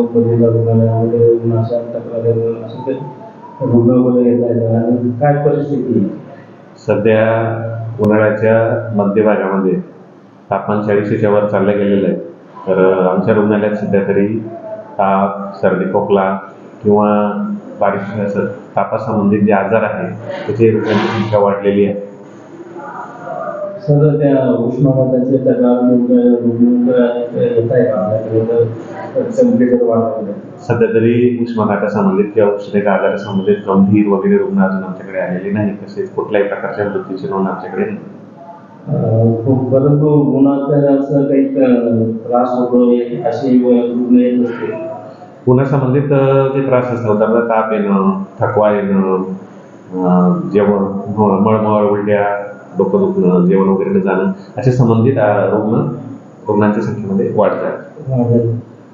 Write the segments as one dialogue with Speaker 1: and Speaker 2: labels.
Speaker 1: रुग्णालयामध्ये रुग्ण अशा तक्रारी असे ते रुग्ण वगैरे येत आहेत आणि काय परिस्थिती आहे?
Speaker 2: सध्या उन्हाळ्याच्या मध्यभागामध्ये तापमान चाळीसच्या वर चाललं गेलेलं आहे. तर आमच्या रुग्णालयात सध्या तरी ताप सर्दी खोकला किंवा असं तापासंबंधित जे आजार आहे त्याची रुग्णांची संख्या वाढलेली आहे.
Speaker 1: सर त्या उष्माघाताचे तक्रार रुग्ण येत आपल्याकडे
Speaker 2: सध्या तरी उष्माघातासंबंधित किंवा उष्णतेच्या आजारासंबंधित गंभीर वगैरे रुग्ण अजून आमच्याकडे आलेले नाही. तसेच कुठल्याही प्रकारच्या मृत्यूची नोंद आमच्याकडे नाही.
Speaker 1: अं, परंतु उन्हाचं असं काही त्रास होतो अशी रुग्ण येत असते
Speaker 2: उन्हासंबंधित अ, जे त्रास असतात उदाहरणार्थ ताप येणं थकवा येणं जेवण मळमळ उलट्या डोकं दुखणं जेवण वगैरे जाणं असे संबंधित रुग्ण रुग्णांच्या संख्येमध्ये वाढतात.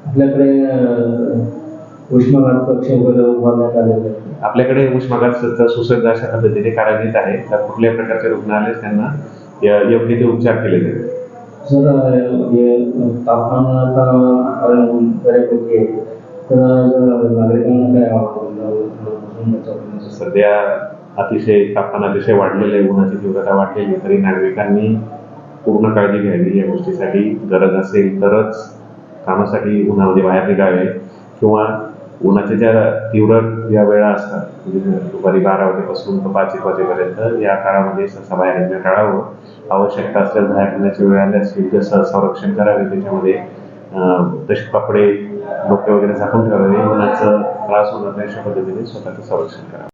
Speaker 1: आपल्याकडे उष्माघात कक्ष वगैरे उभारण्यात आलेले आहेत.
Speaker 2: आपल्याकडे उष्माघात सुसज्ज अशा पद्धतीने कार्यान्वित आहे. तर कुठल्याही प्रकारचे रुग्ण आले त्यांना य- योग्य ते उपचार केले जातात.
Speaker 1: सर हे तापमान आता बऱ्यापैकी आहे. तर नागरिकांना काय आवडतं?
Speaker 2: सध्या अतिशय तापमान अतिशय वाढलेलं आहे. उन्हाची तीव्रता वाढलेली आहे. तरी नागरिकांनी पूर्ण काळजी घ्यावी या गोष्टीसाठी. गरज असेल तरच कामासाठी उन्हामध्ये बाहेर निघावे किंवा उन्हाच्या ज्या तीव्र या वेळा असतात म्हणजे दुपारी बारा वाजेपासून तर पाच एक वाजेपर्यंत या काळामध्ये सहसा बाहेर येणं टाळावं. आवश्यकता असल्यास बाहेर निघण्याची वेळ आल्यास योग्य संरक्षण करावे. त्याच्यामध्ये तसे कपडे डोके वगैरे झाकून ठेवावे. उन्हाचा त्रास होणार नाही अशा पद्धतीने स्वतःचं संरक्षण करावं.